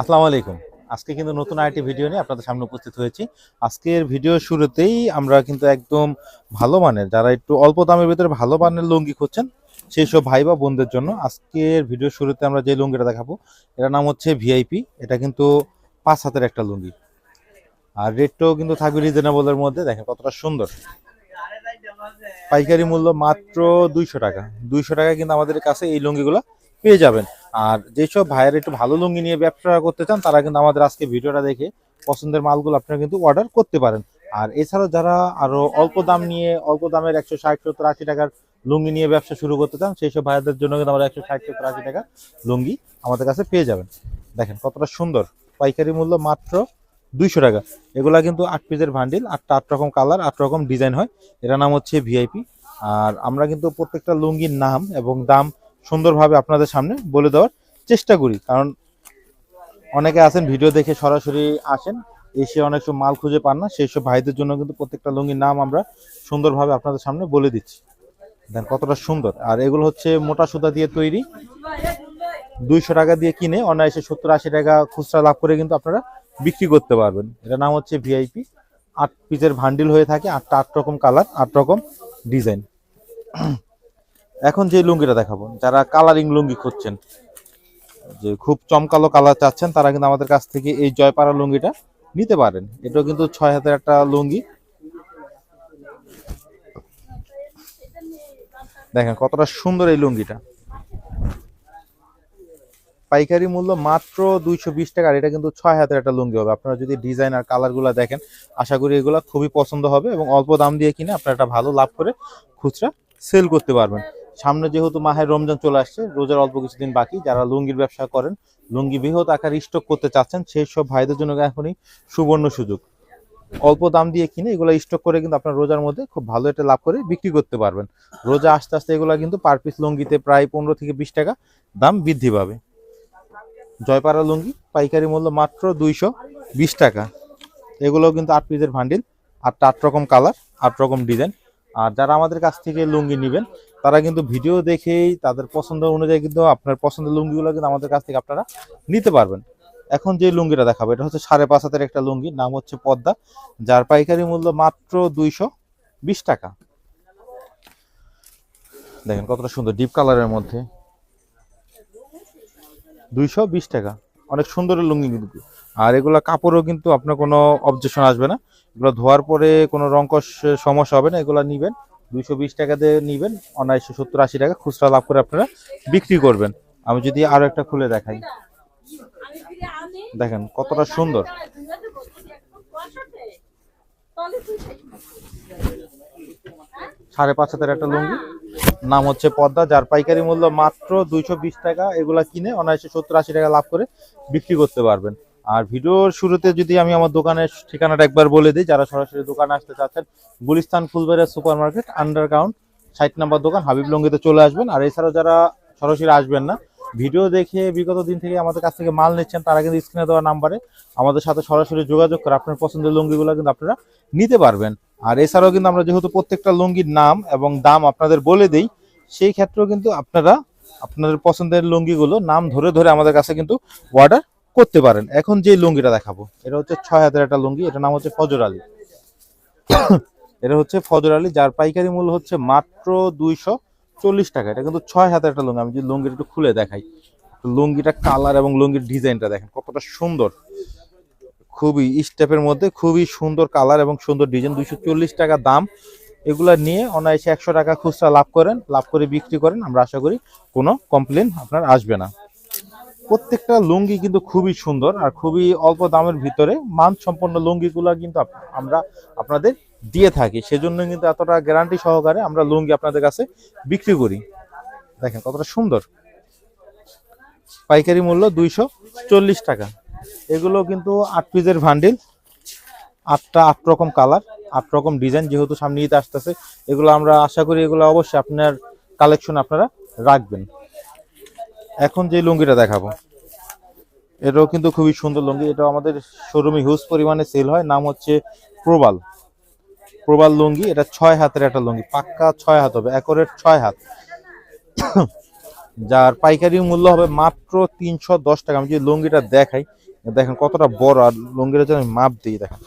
আসসালামু আলাইকুম। আজকে কিন্তু নতুন আরেকটি ভিডিও নিয়ে আপনাদের সামনে উপস্থিত হয়েছি। আজকের ভিডিও শুরুতেই আমরা কিন্তু একদম ভালো মানের, যারা একটু অল্প দামের ভিতরে ভালো মানের লুঙ্গি খুঁজছেন, সেই সব ভাই বা বোনদের জন্য আজকের ভিডিও শুরুতে আমরা যে লুঙ্গিটা দেখাবো, এটার নাম হচ্ছে ভিআইপি এটা কিন্তু পাঁচ হাতের একটা লুঙ্গি। আর রেটটাও কিন্তু থাকবে রিজনেবলের মধ্যে, দেখেন কতটা সুন্দর। পাইকারি মূল্য মাত্র দুইশো টাকা। দুইশো টাকা কিন্তু আমাদের কাছে এই লুঙ্গিগুলো পেয়ে যাবেন। আর যেসব ভাইয়ের একটু ভালো লুঙ্গি নিয়ে ব্যবসা করতে চান, তারা কিন্তু আমাদের আজকে ভিডিওটা দেখে পছন্দের মালগুলো আপনারা কিন্তু অর্ডার করতে পারেন। আর এছাড়াও যারা আরও অল্প দাম নিয়ে, অল্প দামের একশো ষাট, সত্তর, আশি টাকার লুঙ্গি নিয়ে ব্যবসা শুরু করতে চান সেই সব ভাইয়াদের জন্য কিন্তু আমরা একশো ষাট, সত্তর, আশি টাকা লুঙ্গি আমাদের কাছে পেয়ে যাবেন। দেখেন কতটা সুন্দর, পাইকারি মূল্য মাত্র দুইশো টাকা। এগুলা কিন্তু আট পিসের ভান্ডিল আটটা আট রকম কালার আট রকম ডিজাইন হয়। এটার নাম হচ্ছে ভিআইপি আর আমরা কিন্তু প্রত্যেকটা লুঙ্গির নাম এবং দাম সুন্দরভাবে আপনাদের সামনে বলে দেওয়ার চেষ্টা করি। কারণ অনেকে আছেন, ভিডিও দেখে সরাসরি আসেন, এসে অনেক সময় মাল খুঁজে পান না সেই সব ভাইদের জন্য কিন্তু প্রত্যেকটা লুঙ্গির নাম আমরা সুন্দরভাবে আপনাদের সামনে বলে দিচ্ছি। দেন কতটা সুন্দর। আর এগুলো হচ্ছে মোটা সুতা দিয়ে তৈরি। দুইশো টাকা দিয়ে কিনে অনায়াসে সত্তর আশি টাকা খুচরা লাভ করে কিন্তু আপনারা বিক্রি করতে পারবেন। এটার নাম হচ্ছে ভিআইপি আট পিসের ভান্ডিল হয়ে থাকে, আটটা আট রকম কালার আট রকম ডিজাইন এখন যে লুঙ্গিটা দেখাবো, যারা কালারিং লুঙ্গি খুঁজছেন, যে খুব চমকালো কালার চাচ্ছেন, তারা কিন্তু আমাদের কাছ থেকে এই জয়পাড়া লুঙ্গিটা নিতে পারেন। এটাও কিন্তু ছয় হাতের একটা লুঙ্গি। দেখেন কতটা সুন্দর এই লুঙ্গিটা। পাইকারি মূল্য মাত্র দুইশো বিশ টাকা, আর এটা কিন্তু ছয় হাতের একটা লুঙ্গি হবে। আপনারা যদি ডিজাইন আর কালারগুলো দেখেন, আশা করি এগুলো খুবই পছন্দ হবে এবং অল্প দাম দিয়ে কিনে আপনারা একটা ভালো লাভ করে খুচরা সেল করতে পারবেন। সামনে যেহেতু মাহের রমজান চলে আসছে, রোজার অল্প কিছুদিন বাকি, যারা লুঙ্গির ব্যবসা করেন, লুঙ্গি বৃহৎ আকার স্টক করতে চাচ্ছেন, সেই সব ভাইদের জন্য এখনই সুবর্ণ সুযোগ। অল্প দাম দিয়ে কিনে এগুলো স্টক করে কিন্তু আপনার রোজার মধ্যে খুব ভালো একটা লাভ করে বিক্রি করতে পারবেন। রোজা আস্তে আস্তে এগুলো কিন্তু পার পিস লুঙ্গিতে প্রায় পনেরো থেকে বিশ টাকা দাম বৃদ্ধি পাবে। জয়পাড়া লুঙ্গি, পাইকারি মূল্য মাত্র দুইশো বিশ টাকা। এগুলোও কিন্তু আট পিসের ভান্ডিল আটটা আট রকম কালার আট রকম ডিজাইন আর যারা আমাদের কাছ থেকে লুঙ্গি নেবেন তারা কিন্তু ভিডিও দেখেই তাদের পছন্দ অনুযায়ী কিন্তু আপনার পছন্দের লুঙ্গিগুলো কিন্তু আমাদের কাছ থেকে আপনারা নিতে পারবেন। এখন যে লুঙ্গিটা দেখাবো, এটা হচ্ছে সাড়ে পাঁচ হাতের একটা লুঙ্গি, নাম হচ্ছে পদ্মা, যার পাইকারি মূল্য মাত্র দুইশো বিশ টাকা। দেখেন কতটা সুন্দর, ডিপ কালারের মধ্যে। দুইশো বিশ টাকা। অনেক সুন্দর লুঙ্গি কিন্তু। আর এগুলো কাপড়ও কিন্তু আপনার কোনো অবজেকশন আসবে না। এগুলো ধোয়ার পরে কোনো রঙ্কশ সমস্যা হবে না, এগুলো নিবেন। দুইশো বিশ টাকা দিয়ে নিবেন, অনায়াসে সত্তর আশি টাকা খুচরা লাভ করে আপনারা বিক্রি করবেন। আমি যদি আরও একটা খুলে দেখাই। দেখেন কতটা সুন্দর। সাড়ে পাঁচ হাতের একটা লুঙ্গি। নাম হচ্ছে পদ্মা, যার পাইকারি মূল্য মাত্র দুইশো বিশ টাকা। এগুলা কিনে অনায়াসে সত্তর আশি টাকা লাভ করে বিক্রি করতে পারবেন। আর ভিডিওর শুরুতে যদি আমি আমার দোকানের ঠিকানাটা একবার বলে দিই, যারা সরাসরি দোকানে আসতে চাচ্ছেন, Gulistan Fulbaria super market underground ষাট নাম্বার দোকান, হাবিব লঙ্গিতে চলে আসবেন। আর এছাড়াও যারা সরাসরি আসবেন না ভিডিও দেখে বিগত দিন থেকে আমাদের কাছ থেকে মাল নিচ্ছেন, তারা কিন্তু স্ক্রিনে দেওয়া নাম্বারে আমাদের সাথে সরাসরি যোগাযোগ করে আপনার পছন্দের লুঙ্গিগুলো কিন্তু আপনারা নিতে পারবেন। আর এছাড়াও কিন্তু আমরা যেহেতু প্রত্যেকটা লুঙ্গির নাম এবং দাম আপনাদের বলে দিই, সেই ক্ষেত্রেও কিন্তু আপনারা আপনাদের পছন্দের লুঙ্গিগুলো নাম ধরে ধরে আমাদের কাছে কিন্তু অর্ডার করতে পারেন। এখন যে লুঙ্গিটা দেখাবো, এটা হচ্ছে ছয় হাতের একটা লুঙ্গি, এটার নাম হচ্ছে ফজর আলী। এটা হচ্ছে ফজর আলী, যার পাইকারি মূল্য হচ্ছে মাত্র দুইশো চল্লিশ টাকা। এটা কিন্তু ছয় হাতের একটা লুঙ্গি, আমি যদি লুঙ্গিটা একটু খুলে দেখাই। লুঙ্গিটা কালার এবং লুঙ্গির ডিজাইনটা দেখেন, কতটা সুন্দর। খুবই স্টেপের মধ্যে খুবই সুন্দর কালার এবং সুন্দর ডিজাইন, দুইশো চল্লিশ টাকা দাম। এগুলা নিয়ে অনায়াসে একশো টাকা খুচরা লাভ করেন, লাভ করে বিক্রি করেন। আমরা আশা করি কোনো কমপ্লেন আপনার আসবে না। প্রত্যেকটা লুঙ্গি কিন্তু খুবই সুন্দর আর খুবই অল্প দামের ভিতরে মানসম্পন্ন লুঙ্গিগুলো কিন্তু আমরা আপনাদের দিয়ে থাকি। সেজন্য কিন্তু এতটা গ্যারান্টি সহকারে আমরা লুঙ্গি আপনাদের কাছে বিক্রি করি। দেখেন কতটা সুন্দর। পাইকারি মূল্য দুইশো চল্লিশ টাকা। এগুলো কিন্তু আট পিসের ভান্ডিল আটটা আট রকম কালার আট রকম ডিজাইন যেহেতু সামনে ঈদ আসতেছে, এগুলো আমরা আশা করি এগুলো অবশ্যই আপনার কালেকশন আপনারা রাখবেন। এখন যে লুঙ্গিটা দেখাবো, এটাও কিন্তু খুবই সুন্দর লুঙ্গি। এটা আমাদের শোরুমে হিউজ পরিমাণে সেল হয়। নাম হচ্ছে প্রবাল প্রবাল লুঙ্গি, এটা ছয় হাতের একটা লুঙ্গি, পাক্কা ছয় হাত হবে, একরের ছয় হাত। যার পাইকারি মূল্য হবে মাত্র তিনশো দশ টাকা। আমি যদি লুঙ্গিটা দেখাই, দেখেন কতটা বড়, আর লুঙ্গিটা যেন আমি মাপ দিই, দেখেন,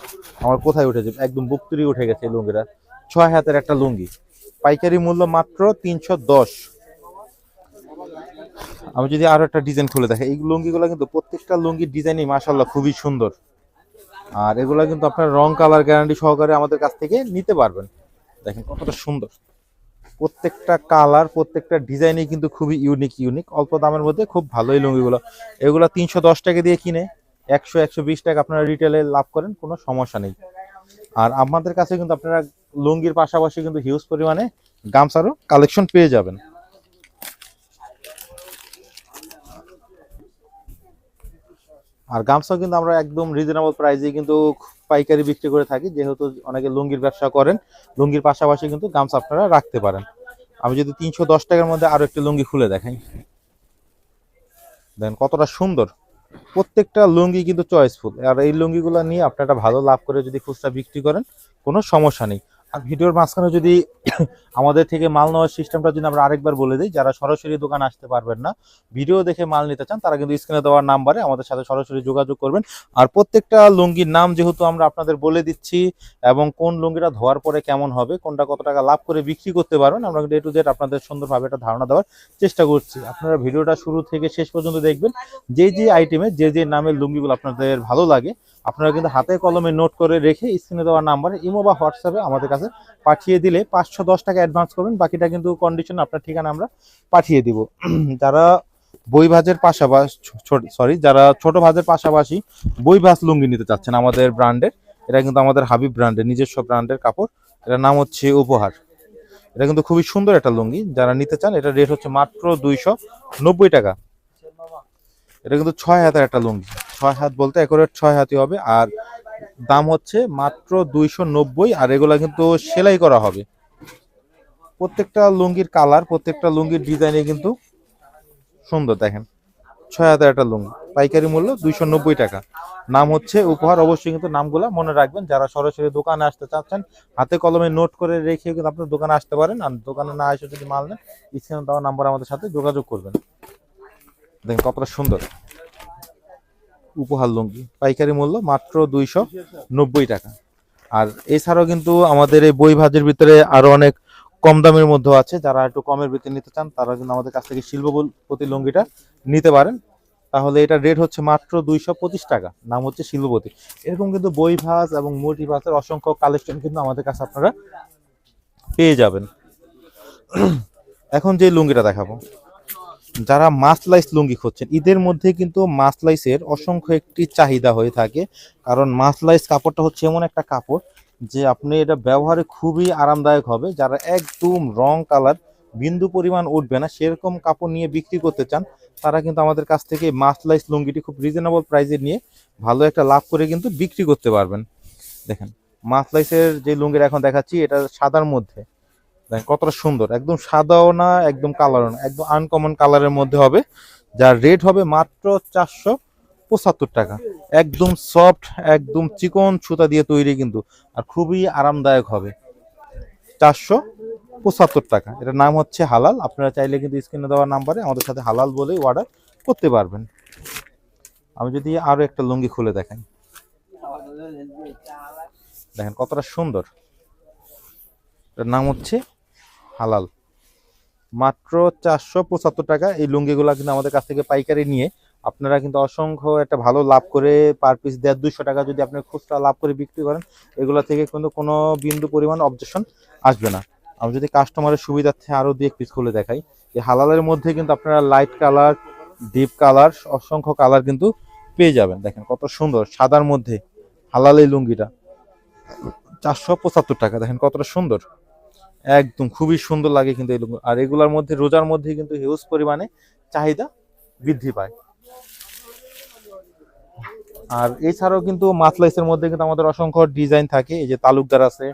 আমার কোথায় উঠেছে, একদম বুকতুরি উঠে গেছে এই লুঙ্গিটা। ছয় হাতের একটা লুঙ্গি, পাইকারি মূল্য মাত্র তিনশো দশ। আমি যদি আরও একটা ডিজাইন খুলে দেখে, এই লুঙ্গিগুলো কিন্তু প্রত্যেকটা লুঙ্গির ডিজাইনই মাশাল্লাহ খুবই সুন্দর। আর এগুলা কিন্তু আপনার রং কালার গ্যারান্টি সহকারে আমাদের কাছ থেকে নিতে পারবেন। দেখেন কতটা সুন্দর। প্রত্যেকটা কালার প্রত্যেকটা ডিজাইনই কিন্তু খুবই ইউনিক ইউনিক অল্প দামের মধ্যে খুব ভালোই লুঙ্গিগুলো। এগুলো তিনশো দশ টাকা দিয়ে কিনে, একশো একশো বিশ টাকা আপনারা রিটেলে লাভ করেন, কোনো সমস্যা নেই। আর আমাদের কাছে কিন্তু আপনারা লুঙ্গির পাশাপাশি কিন্তু হিউজ পরিমাণে গামছারও কালেকশন পেয়ে যাবেন। আর গামছা কিন্তু আমরা একদম রিজনেবল প্রাইসে কিন্তু পাইকারি বিক্রি করে থাকি, যেহেতু অনেকে লুঙ্গির ব্যবসা করেন, লুঙ্গির পাশাপাশি কিন্তু গামছা আপনারা রাখতে পারেন। আমি যদি তিনশো দশ টাকার মধ্যে আরও একটি লুঙ্গি খুলে দেখাই। দেখেন কতটা সুন্দর। প্রত্যেকটা লুঙ্গি কিন্তু চয়েসফুল আর এই লুঙ্গিগুলো নিয়ে আপনারা ভালো লাভ করে যদি খুচরা বিক্রি করেন, কোনো সমস্যা নেই। আর ভিডিওর মাঝখানে যদি আমাদের থেকে মাল নেওয়ার সিস্টেমটা যদি আমরা আরেকবার বলে দিই, যারা সরাসরি দোকান আসতে পারবেন না, ভিডিও দেখে মাল নিতে চান, তারা কিন্তু স্ক্রিনে দেওয়ার নাম্বারে আমাদের সাথে সরাসরি যোগাযোগ করবেন। আর প্রত্যেকটা লুঙ্গির নাম যেহেতু আমরা আপনাদের বলে দিচ্ছি এবং কোন লুঙ্গিটা ধোয়ার পরে কেমন হবে, কোনটা কত টাকা লাভ করে বিক্রি করতে পারবেন, আমরা কিন্তু এ টু জেড আপনাদের সুন্দরভাবে একটা ধারণা দেওয়ার চেষ্টা করছি। আপনারা ভিডিওটা শুরু থেকে শেষ পর্যন্ত দেখবেন, যে যে আইটেমে যে যে নামের লুঙ্গিগুলো আপনাদের ভালো লাগে আপনারা কিন্তু হাতে কলমে নোট করে রেখে স্ক্রিনে দেওয়ার নাম্বারে ইমো বা হোয়াটসঅ্যাপে আমাদের কাছে পাঠিয়ে দিলে পাঁচশো দশ টাকা অ্যাডভান্স করবেন, বাকিটা কিন্তু কন্ডিশন আপনার ঠিকানা আমরা পাঠিয়ে দিব। যারা বই ভাজের পাশাপাশি সরি যারা ছোট ভাজের পাশাপাশি বই ভাজ লুঙ্গি নিতে চাচ্ছেন আমাদের ব্র্যান্ডের এটা কিন্তু আমাদের হাবিব ব্র্যান্ডের নিজস্ব ব্র্যান্ডের কাপড়, এটার নাম হচ্ছে উপহার। এটা কিন্তু খুবই সুন্দর একটা লুঙ্গি, যারা নিতে চান এটা রেট হচ্ছে মাত্র দুইশো নব্বই টাকা। এটা কিন্তু ছয় হাতের একটা লুঙ্গি। ছয় হাত বলতে একরেট ছয় হাতই হবে, আর দাম হচ্ছে মাত্র দুইশো নব্বই, আর এগুলা কিন্তু সেলাই করা হবে। প্রত্যেকটা লুঙ্গির কালার, প্রত্যেকটা লুঙ্গির ডিজাইনে কিন্তু সুন্দর, দেখেন। ছয় হাজার একটা লুঙ্গি, পাইকারি মূল্য দুইশো নব্বই টাকা। নাম হচ্ছে উপহার, অবশ্যই কিন্তু নামগুলো মনে রাখবেন। যারা সরাসরি দোকানে আসতে চাচ্ছেন, হাতে কলমে নোট করে রেখে কিন্তু আপনার দোকানে আসতে পারেন। আর দোকানে না এসে যদি মাল নেন, স্ক্রিনে দেওয়া নাম্বার আমাদের সাথে যোগাযোগ করবেন। দেখেন কতটা সুন্দর। উপহার লুঙ্গি, পাইকারি মূল্য মাত্র দুইশো নব্বই টাকা। আর এছাড়াও কিন্তু আমাদের এই বই ভাজের ভিতরে আরও অনেক কম দামের মধ্যে আছে। যারা একটু কমের ভিতরে নিতে চান, তারা কিন্তু আমাদের কাছ থেকে শিল্প প্রতি লুঙ্গিটা নিতে পারেন। তাহলে এটা রেট হচ্ছে মাত্র দুইশো পঁচিশ টাকা, নাম হচ্ছে শিল্পপতি। এরকম কিন্তু বই ভাজ এবং মুটি ভাজের অসংখ্য কালেকশন কিন্তু আমাদের কাছে আপনারা পেয়ে যাবেন। এখন যে লুঙ্গিটা দেখাবো। যারা মাসলাইস লুঙ্গি খুঁজছেন, ঈদের মধ্যে কিন্তু মাসলাইসের অসংখ্য একটি চাহিদা হয়ে থাকে। কারণ মাসলাইস কাপড়টা হচ্ছে এমন একটা কাপড় যে আপনি এটা ব্যবহারে খুবই আরামদায়ক হবে। যারা একদম রং কালার, বিন্দু পরিমাণ উঠবে না, সেরকম কাপড় নিয়ে বিক্রি করতে চান, তারা কিন্তু আমাদের কাছ থেকে মাসলাইস লুঙ্গিটি খুব রিজনেবল প্রাইসে নিয়ে ভালো একটা লাভ করে কিন্তু বিক্রি করতে পারবেন। দেখেন, মাসলাইসের যে লুঙ্গিটা এখন দেখাচ্ছি এটা সাদার মধ্যে দেখেন কতটা সুন্দর। একদম সাদাও না, একদম কালারও না, একদম আনকমন কালারের মধ্যে হবে। যার রেট হবে মাত্র চারশো পঁচাত্তর টাকা। একদম সফট একদম চিকন সুতা দিয়ে তৈরি কিন্তু, আর খুবই আরামদায়ক হবে। চারশো পঁচাত্তর টাকা। এটার নাম হচ্ছে হালাল। আপনারা চাইলে কিন্তু স্ক্রিনে দেওয়া নাম্বারে আমাদের সাথে হালাল বলেই অর্ডার করতে পারবেন। আমি যদি আরও একটা লুঙ্গি খুলে দেখাই দেখেন কতটা সুন্দর। এটার নাম হচ্ছে হালাল। মাত্র চারশো পঁচাত্তর টাকা এই লুঙ্গিগুলা কিন্তু আমাদের কাছ থেকে পাইকারি নিয়ে আপনারা কিন্তু অসংখ্য একটা ভালো লাভ করে পার পিস দেড় দুশো টাকা যদি আপনি খুচরা লাভ করে বিক্রি করেন, এগুলো থেকে কিন্তু কোনো বিন্দু পরিমাণ অবজেকশন আসবে না। আমি যদি কাস্টমারের সুবিধার্থে আরও দিয়ে পিস খুলে দেখাই, এই হালালের মধ্যে কিন্তু আপনারা লাইট কালার ডিপ কালার অসংখ্য কালার কিন্তু পেয়ে যাবেন। দেখেন কত সুন্দর সাদার মধ্যে হালাল এই লুঙ্গিটা। চারশো পঁচাত্তর টাকা, দেখেন কতটা সুন্দর। একদম খুবই সুন্দর লাগে কিন্তু এই আর এগুলার মধ্যে, রোজার মধ্যে কিন্তু হিউজ পরিমাণে চাহিদা বৃদ্ধি পায়। আর এছাড়াও কিন্তু মাথলাইসের মধ্যে কিন্তু আমাদের অসংখ্য ডিজাইন থাকে। এই যে তালুকদার আছে,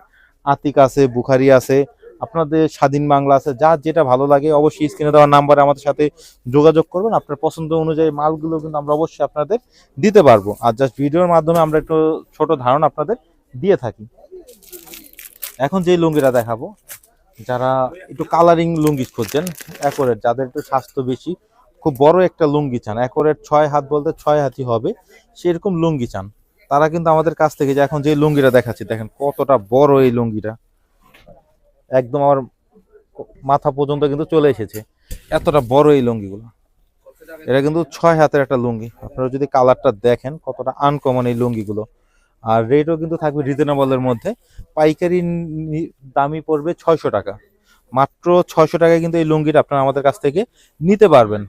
আতিক আছে, বুখারি আছে, আপনাদের স্বাধীন বাংলা আছে, যা যেটা ভালো লাগে অবশ্যই স্ক্রিনে দেওয়ার নাম্বারে আমাদের সাথে যোগাযোগ করবেন। আপনার পছন্দ অনুযায়ী মালগুলো কিন্তু আমরা অবশ্যই আপনাদের দিতে পারব। আর জাস্ট ভিডিওর মাধ্যমে আমরা একটু ছোট ধারণা আপনাদের দিয়ে থাকি। এখন যে লুঙ্গিটা দেখাবো যারা একটু কালারিং লুঙ্গি খুঁজছেন, একরের, যাদের একটু স্বাস্থ্য বেশি, খুব বড় একটা লুঙ্গি চান, একরের ছয় হাত বলতে ছয় হাতই হবে, সেরকম লুঙ্গি চান। তারা কিন্তু আমাদের কাছ থেকে যে এখন যে লুঙ্গিটা দেখাচ্ছি, দেখেন কতটা বড় এই লুঙ্গিটা। একদম আমার মাথা পর্যন্ত কিন্তু চলে এসেছে, এতটা বড় এই লুঙ্গিগুলো। এটা কিন্তু ছয় হাতের একটা লুঙ্গি। আপনারা যদি কালারটা দেখেন, কতটা আনকমন এই লুঙ্গিগুলো। আর রেটও কিন্তু থাকবে রিজনেবলের মধ্যে। পাইকারি দামই পড়বে ছয়শো টাকা। মাত্র ছয়শো টাকায় কিন্তু এই লুঙ্গিটা আপনারা আমাদের কাছ থেকে নিতে পারবেন।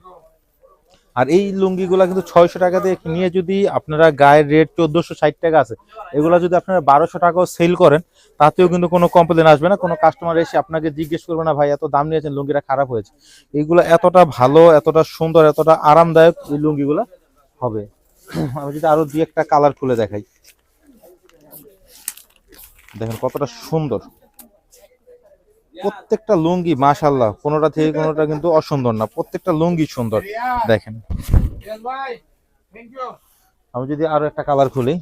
আর এই লুঙ্গিগুলো কিন্তু ছয়শো টাকা দিয়ে নিয়ে যদি আপনারা গায়ের রেট চোদ্দশো ষাট টাকা আছে, এগুলো যদি আপনারা বারোশো টাকাও সেল করেন, তাতেও কিন্তু কোনো কমপ্লেন আসবে না। কোনো কাস্টমার এসে আপনাকে জিজ্ঞেস করবে না, ভাই, এত দাম নিয়েছেন, লুঙ্গিটা খারাপ হয়েছে। এইগুলো এতটা ভালো, এতটা সুন্দর, এতটা আরামদায়ক এই লুঙ্গিগুলো হবে। আমি যদি আরও দুই একটা কালার খুলে দেখাই। দেখেন কতটা সুন্দর। প্রত্যেকটা লুঙ্গি মাশাল্লাহ কোনোটা থেকে কোনোটা কিন্তু অসুন্দর না, প্রত্যেকটা লুঙ্গি সুন্দর। দেখেন। আমি যদি আরও একটা কালার খুলি।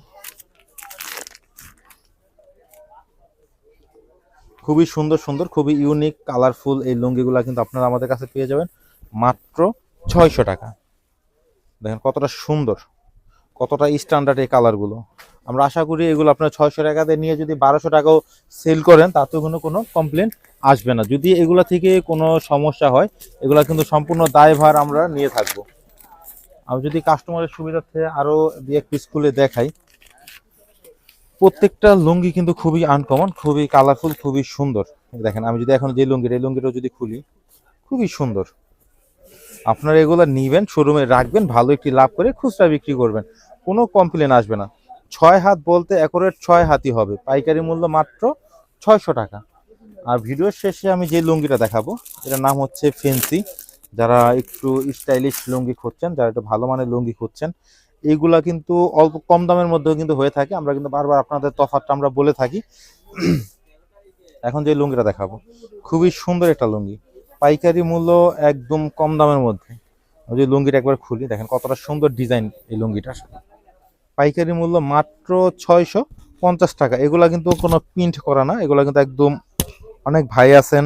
খুবই সুন্দর সুন্দর, খুবই ইউনিক কালারফুল এই লুঙ্গিগুলা কিন্তু আপনারা আমাদের কাছে পেয়ে যাবেন মাত্র ছয়শো টাকা। দেখেন কতটা সুন্দর, কতটা স্ট্যান্ডার্ড এই কালারগুলো আমরা আশা করি এগুলো আপনার ছয়শো টাকাতে নিয়ে যদি বারোশো টাকাও সেল করেন, তাতেও কোনো কোনো কমপ্লেন আসবে না। যদি এগুলো থেকে কোনো সমস্যা হয়, এগুলো কিন্তু সম্পূর্ণ দায়ভার আমরা নিয়ে থাকব। আমি যদি কাস্টমারের সুবিধার্থে আরও দুই এক পিস খুলে দেখাই। প্রত্যেকটা লুঙ্গি কিন্তু খুবই আনকমন খুবই কালারফুল খুবই সুন্দর। দেখেন, আমি যদি এখন যে লুঙ্গির এই লুঙ্গিটাও যদি খুলি, খুবই সুন্দর। আপনারা এগুলো নিবেন শোরুমে রাখবেন, ভালো একটি লাভ করে খুচরা বিক্রি করবেন। কোনো কমপ্লেন আসবে না। ছয় হাত বলতে একরের ছয় হাতই হবে। পাইকারি মূল্য মাত্র ছয়শো টাকা। আর ভিডিওর শেষে আমি যে লুঙ্গিটা দেখাবো, এটার নাম হচ্ছে ফেন্সি। যারা একটু স্টাইলিশ লুঙ্গি খুঁজছেন, যারা একটু ভালো মানের লুঙ্গি খুঁজছেন এইগুলা কিন্তু অল্প কম দামের মধ্যেও কিন্তু হয়ে থাকে। আমরা কিন্তু বারবার আপনাদের তফাৎটা আমরা বলে থাকি। এখন যে লুঙ্গিটা দেখাবো, খুবই সুন্দর একটা লুঙ্গি। পাইকারি মূল্য একদম কম দামের মধ্যে। আমি যদি লুঙ্গিটা একবার খুলি, দেখেন কতটা সুন্দর ডিজাইন এই লুঙ্গিটার। পাইকারি মূল্য মাত্র ছয়শো পঞ্চাশ টাকা। এগুলা কিন্তু কোনো প্রিন্ট করা না, এগুলা কিন্তু একদম অনেক ভাই আছেন,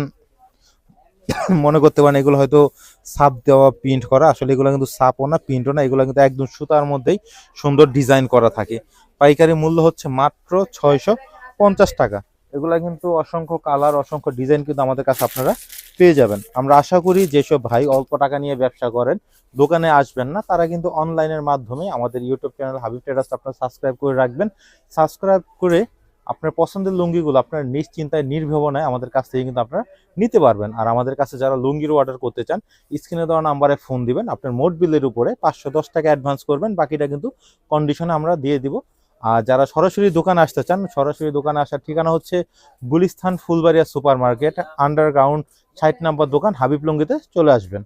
মনে করতে পারেন এগুলো হয়তো সাপ দেওয়া প্রিন্ট করা, আসলে এগুলো কিন্তু সাপও না প্রিন্টও না, এগুলো কিন্তু একদম সুতার মধ্যেই সুন্দর ডিজাইন করা থাকে। পাইকারি মূল্য হচ্ছে মাত্র ছয়শো পঞ্চাশ টাকা। এগুলা কিন্তু অসংখ্য কালার অসংখ্য ডিজাইন কিন্তু আমাদের কাছে আপনারা পেয়ে যাবেন। আমরা আশা করি যেসব ভাই অল্প টাকা নিয়ে ব্যবসা করেন, দোকানে আসবেন না, তারা কিন্তু অনলাইনের মাধ্যমে আমাদের ইউটিউব চ্যানেল হাবিব ট্রেডার্স আপনারা সাবস্ক্রাইব করে রাখবেন। সাবস্ক্রাইব করে আপনার পছন্দের লুঙ্গিগুলো আপনার নিশ্চিন্তায়, নির্ভাবনায় আমাদের কাছ থেকে কিন্তু আপনারা নিতে পারবেন। আর আমাদের কাছে যারা লুঙ্গির অর্ডার করতে চান, স্ক্রিনে দেওয়া নাম্বারে ফোন দিবেন, আপনার মোট বিলের উপরে পাঁচশো দশ টাকা অ্যাডভান্স করবেন, বাকিটা কিন্তু কন্ডিশনে আমরা দিয়ে দিব। আর যারা সরাসরি দোকানে আসতে চান, সরাসরি দোকানে আসার ঠিকানা হচ্ছে Gulistan Fulbaria super market underground ষাট নাম্বার দোকান হাবিব লঙ্গিতে চলে আসবেন।